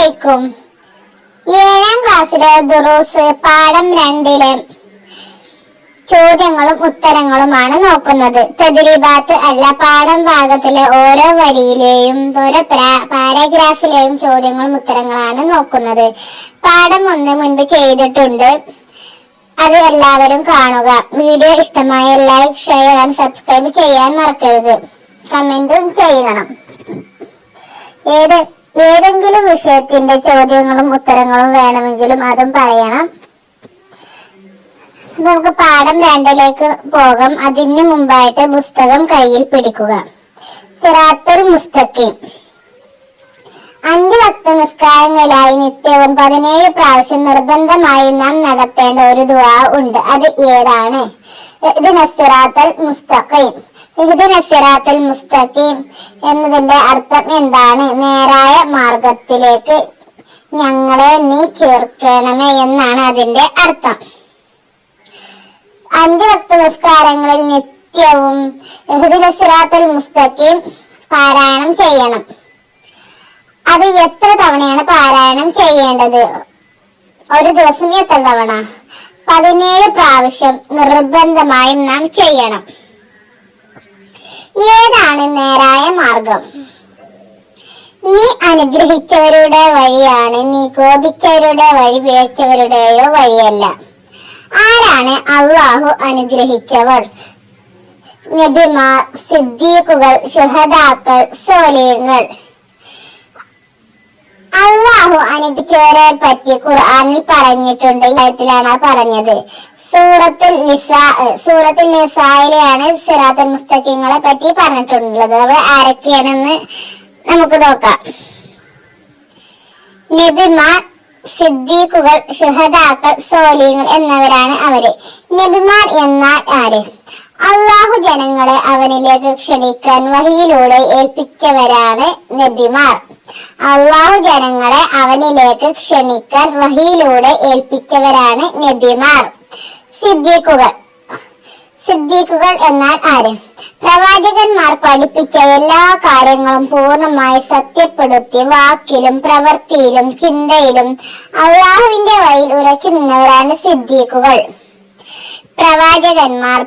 അലൈക്കും ഏഴാം ക്ലാസ്സിലെ ദുറൂസ് പാഠം രണ്ടിലെ ചോദ്യങ്ങളും ഉത്തരങ്ങളുമാണ് നോക്കുന്നത്. തെതിരിബാത്ത് അല്ല പാഠം ഭാഗത്തിലെ ഓരോ വരിയിലെയും ഓരോ പാരഗ്രാഫിലെയും ചോദ്യങ്ങളും ഉത്തരങ്ങളാണ് നോക്കുന്നത്. പാഠം ഒന്ന് മുൻപ് ചെയ്തിട്ടുണ്ട്. അത് എല്ലാവരും കാണുക. വീഡിയോ ഇഷ്ടമായ ലൈക്ക് ഷെയർ ആൻഡ് സബ്സ്ക്രൈബ് ചെയ്യാൻ മറക്കരുത്. കമന്റും ചെയ്യണം. ഏത് ഏതെങ്കിലും വിഷയത്തിന്റെ ചോദ്യങ്ങളും ഉത്തരങ്ങളും വേണമെങ്കിലും അതും പറയണം. നമുക്ക് പാഠം രണ്ടിലേക്ക് പോകാം. അതിന് മുമ്പായിട്ട് പുസ്തകം കയ്യിൽ പിടിക്കുക. സിറാത്തുൽ മുസ്തഖീം. അഞ്ച് ഭക്ത നിസ്കാരങ്ങളിലായി നിത്യവും പതിനേഴ് പ്രാവശ്യം നിർബന്ധമായി നാം നടത്തേണ്ട ഒരു ദുആ ഉണ്ട്. അത് ഏതാണ്? മുസ്തഖീം. മുസ്തഖീം എന്നതിന്റെ അർത്ഥം എന്താണ്? നേരായ മാർഗത്തിലേക്ക് ഞങ്ങളെ നീ ചേർക്കണമേ എന്നാണ് അതിന്റെ അർത്ഥം. അഞ്ച് ഭക്ത നിസ്കാരങ്ങളിൽ നിത്യവും മുസ്തഖീം പാരായണം ചെയ്യണം. അത് എത്ര തവണയാണ് പാരായണം ചെയ്യേണ്ടത്? ഒരു ദിവസം എത്ര തവണ? പതിനേഴ് പ്രാവശ്യം നിർബന്ധമായും നാം ചെയ്യണം. ഏതാണ് നേരായ മാർഗം? നീ അനുഗ്രഹിച്ചവരുടെ വഴിയാണ് നീ കോപിച്ചവരുടെ വഴി പിഴച്ചവരുടെയോ വഴിയല്ല. ആരാണ് അള്ളാഹു അനുഗ്രഹിച്ചവർ? നബിമാർ സിദ്ദീഖുകൾ ശുഹദാക്കൾ സോലിയങ്ങൾ അള്ളാഹു അനുഗ്രഹിച്ചവരെ പറ്റി ഖുർആനിൽ പറഞ്ഞിട്ടുണ്ട്. ഈ പറഞ്ഞത്. സൂറത്തുൽ നിസാ സൂറത്തുൽ നിസായിലെയാണ് സിറാത്തുൽ മുസ്തഖിങ്ങളെ പറ്റി പറഞ്ഞിട്ടുള്ളത്. അവ ആരൊക്കെയാണെന്ന് നമുക്ക് നോക്കാം. നബിമാർ സിദ്ദീഖുകൾ ഷുഹദാക്കൾ സോലിങ്ങൾ എന്നിവരാണ് അവർ. നബിമാർ എന്നാൽ ആര്? അള്ളാഹു ജനങ്ങളെ അവനിലേക്ക് ക്ഷണിക്കാൻ വഹിയിലൂടെ ഏൽപ്പിച്ചവരാണ് നബിമാർ. അള്ളാഹു ജനങ്ങളെ അവനിലേക്ക് ക്ഷണിക്കാൻ വഹിയിലൂടെ ഏൽപ്പിച്ചവരാണ് നബിമാർ. സിദ്ദീഖുകൾ. സിദ്ദീഖുകൾ എന്നാൽ ആര്? പ്രവാചകന്മാർ പഠിപ്പിച്ച എല്ലാ കാര്യങ്ങളും പൂർണമായി സത്യപ്പെടുത്തി വാക്കിലും പ്രവൃത്തിയിലും ചിന്തയിലും അള്ളാഹുവിന്റെ വഴിയിൽ ഉറച്ചു നിന്നവരാണ് സിദ്ദീഖുകൾ. പ്രവാചകന്മാർ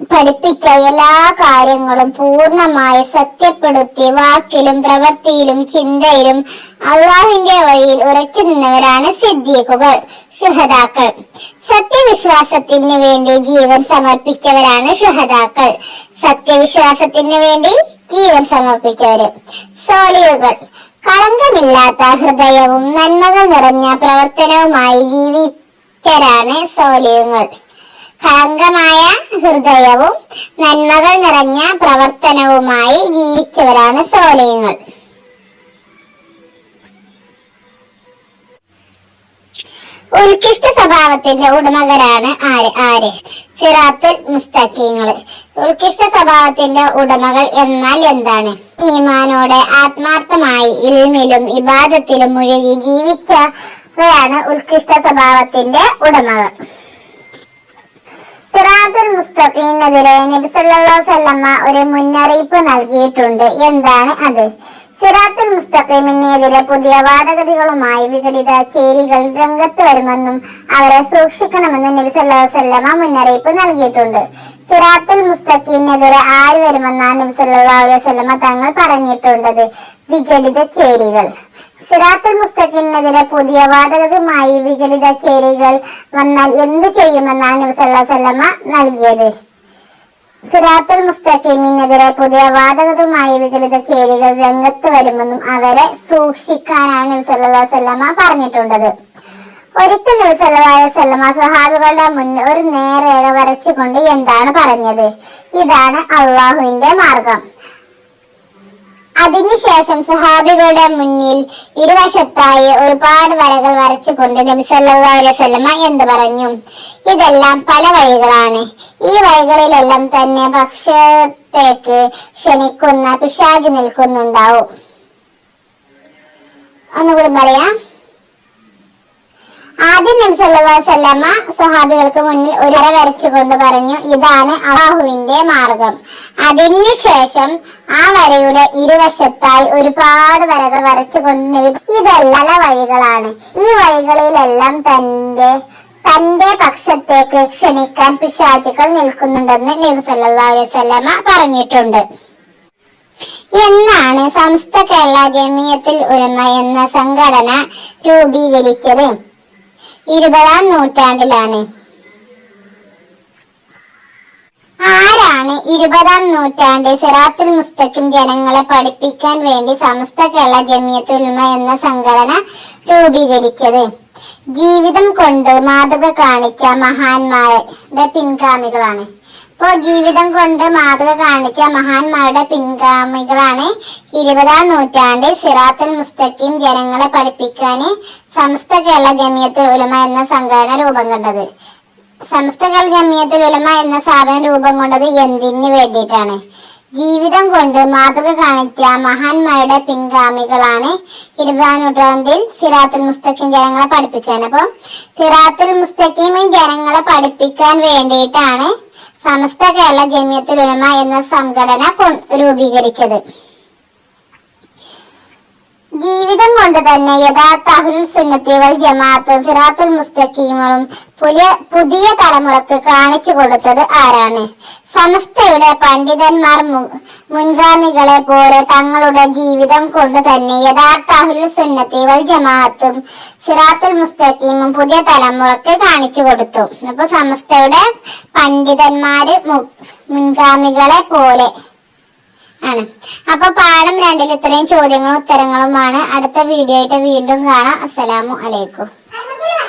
പഠിപ്പിച്ച എല്ലാ കാര്യങ്ങളും പൂർണമായി സത്യപ്പെടുത്തി വാക്കിലും പ്രവൃത്തിയിലും ചിന്തയിലും അള്ളാഹുവിന്റെ വഴിയിൽ ഉറച്ചു നിന്നവരാണ് സിദ്ദീഖുകൾ ശുഹദാക്കൾ. സത്യവിശ്വാസത്തിന് വേണ്ടി ജീവൻ സമർപ്പിച്ചവരാണ് ശുഹദാക്കൾ. സത്യവിശ്വാസത്തിന് വേണ്ടി ജീവൻ സമർപ്പിച്ചവര് സോലിയുകൾ കളങ്കമില്ലാത്ത ഹൃദയവും നന്മകൾ നിറഞ്ഞ പ്രവർത്തനവുമായി ജീവിച്ചവരാണ് സോലിയുങ്ങൾ കളങ്കമായ ഹൃദയവും നന്മകൾ നിറഞ്ഞ പ്രവർത്തനവുമായി ജീവിച്ചവരാണ് സോലയങ്ങൾ. ഉത്കൃഷ്ട സ്വഭാവത്തിന്റെ ഉടമകളാണ് ആര് ആര്? സിറാത്തുൽ മുസ്തഖീങ്ങൾ ഉത്കൃഷ്ട സ്വഭാവത്തിന്റെ ഉടമകൾ എന്നാൽ എന്താണ്? ഈമാനോടെ ആത്മാർത്ഥമായി ഇൽമിലും ഇബാദത്തിലും മുഴുകി ജീവിച്ചവരാണ് ഉത്കൃഷ്ട സ്വഭാവത്തിന്റെ ഉടമകൾ. വസല്ലമ ഒരു മുന്നറിയിപ്പ് നൽകിയിട്ടുണ്ട്. എന്താണ് അത്? സിറാത്തുൽ മുസ്തഖീമിനെതിരെ പുതിയ വാദഗതികളുമായി വിഘടിത ചേരികൾ രംഗത്ത് വരുമെന്നും അവരെ സൂക്ഷിക്കണമെന്നും നബി വസല്ലമ മുന്നറിയിപ്പ് നൽകിയിട്ടുണ്ട്. സിറാത്തുൽ മുസ്തഖീനെതിരെ ആര് വരുമെന്നാണ് നബി സല്ലല്ലാഹു അലൈഹി തങ്ങൾ പറഞ്ഞിട്ടുണ്ടത്. വിഘടിത ചേരികൾ. സിറാത്തുൽ മുസ്തഖിനെതിരെ പുതിയ വാദകരുമായി വിഘടിത ചേരികൾ വന്നാൽ എന്തു ചെയ്യുമെന്നാണ് നബി സല്ലല്ലാഹു നൽകിയത്. സിറാത്തുൽ മുസ്തഖീമിനെതിരെ പുതിയ വാദകരുമായി വിഘടിത ചേരികൾ രംഗത്ത് വരുമെന്നും അവരെ സൂക്ഷിക്കാനാണ് നബി സല്ലല്ലാഹു അലൈഹി വസല്ലമ പറഞ്ഞിട്ടുള്ളത് ഒരിക്കൽ നബി സല്ലല്ലാഹു അലൈഹി സഹാബികളുടെ മുന്നിൽ ഒരു നേർരേഖ വരച്ചുകൊണ്ട് എന്താണ് പറഞ്ഞത്? ഇതാണ് അള്ളാഹുവിന്റെ മാർഗം. അതിനുശേഷം സഹാബികളുടെ മുന്നിൽ ഇരുവശത്തായി ഒരുപാട് വരകൾ വരച്ചുകൊണ്ട് നബി സല്ലല്ലാഹു അലൈഹി വസല്ലമ എന്ത് പറഞ്ഞു? ഇതെല്ലാം പല വഴികളാണ്. ഈ വഴികളിലെല്ലാം തന്നെ ഭക്ഷ്യത്തേക്ക് ക്ഷണിക്കുന്ന പിശാജ് നിൽക്കുന്നുണ്ടാവും. ഒന്നുകൂടി പറയാം. ആദ്യം നബി വസല്ലമ സഹാബികൾക്ക് മുന്നിൽ ഒരു വര വരച്ചുകൊണ്ട് പറഞ്ഞു ഇതാണ് അള്ളാഹുവിന്റെ മാർഗം. അതിനുശേഷം ആ വരയുടെ ഇരുവശത്തായി ഒരുപാട് വരകൾ വരച്ചുകൊണ്ട് നബി ഇതെല്ലാം വഴികളാണ്. ഈ വഴികളിലെല്ലാം തന്റെ തന്റെ പക്ഷത്തേക്ക് ക്ഷണിക്കാൻ പിശാചുകൾ നിൽക്കുന്നുണ്ടെന്ന് നബി സല്ലല്ലാഹു അലൈഹി വസല്ലമ പറഞ്ഞിട്ടുണ്ട്. എന്നാണ് സംസ്ഥ കേരള ജമിയത്തിൽ ഉലമ എന്ന സംഘടന രൂപീകരിച്ചത്. ഇരുപതാം നൂറ്റാണ്ടിലാണ്. ആരാണ് ഇരുപതാം നൂറ്റാണ്ട് സിറാത്തുൽ മുസ്തഖിം ജനങ്ങളെ പഠിപ്പിക്കാൻ വേണ്ടി സമസ്ത കേരള ജമിയത്തുൽ ഉലമ എന്ന സംഘടന രൂപീകരിച്ചത്? ജീവിതം കൊണ്ട് മാതൃക കാണിച്ച മഹാന്മാരുടെ പിൻഗാമികളാണ്. ഇപ്പോ ജീവിതം കൊണ്ട് മാതൃക കാണിച്ച മഹാന്മാരുടെ പിൻഗാമികളാണ് ഇരുപതാം നൂറ്റാണ്ടിൽ സിറാത്തുൽ മുസ്തഖീം ജനങ്ങളെ പഠിപ്പിക്കാൻ സമസ്ത കേരള ജമിയത്തുൽ ഉലമ എന്ന സംഘടന രൂപം കൊണ്ടത്. സമസ്ത കേരള ജമിയത്തുൽ ഉലമ എന്ന സ്ഥാപനം രൂപം കൊണ്ടത് എന്തിനു വേണ്ടിയിട്ടാണ്? ജീവിതം കൊണ്ട് മാതൃക കാണിച്ച മഹാന്മാരുടെ പിൻഗാമികളാണ് ഇരുപതാം നൂറ്റാണ്ടിൽ സിറാത്തുൽ മുസ്തഖീം ജനങ്ങളെ പഠിപ്പിക്കാൻ. അപ്പം സിറാത്തുൽ മുസ്തഖീം ജനങ്ങളെ പഠിപ്പിക്കാൻ വേണ്ടിയിട്ടാണ് സമസ്ത കേരള ജമിയത്തുൽ ഉലമ എന്ന സംഘടന രൂപീകരിച്ചത്. ജീവിതം കൊണ്ട് തന്നെ യഥാർത്ഥ അഹുൽ സുന്നത്തി വൽ ജമാഅത്ത് സിറാത്തുൽ മുസ്തഖീമും പുതിയ പുതിയ തലമുറയ്ക്ക് കാണിച്ചു കൊടുത്തത് ആരാണ്? സമസ്തയുടെ പണ്ഡിതന്മാർ മുൻഗാമികളെ പോലെ തങ്ങളുടെ ജീവിതം കൊണ്ട് തന്നെ യഥാർത്ഥ അഹുൽ സുന്നത്തി വൽ ജമാഅത്തും സിറാത്തുൽ മുസ്തഖീമും പുതിയ തലമുറയ്ക്ക് കാണിച്ചു കൊടുത്തു. അപ്പൊ സമസ്തയുടെ പണ്ഡിതന്മാര് മുൻഗാമികളെ പോലെ ആണ്. അപ്പൊ പാഠം രണ്ടിൽ ഇത്രയും ചോദ്യങ്ങളും ഉത്തരങ്ങളുമാണ്. അടുത്ത വീഡിയോ ആയിട്ട് വീണ്ടും കാണാം. അസ്സലാമു അലൈക്കും.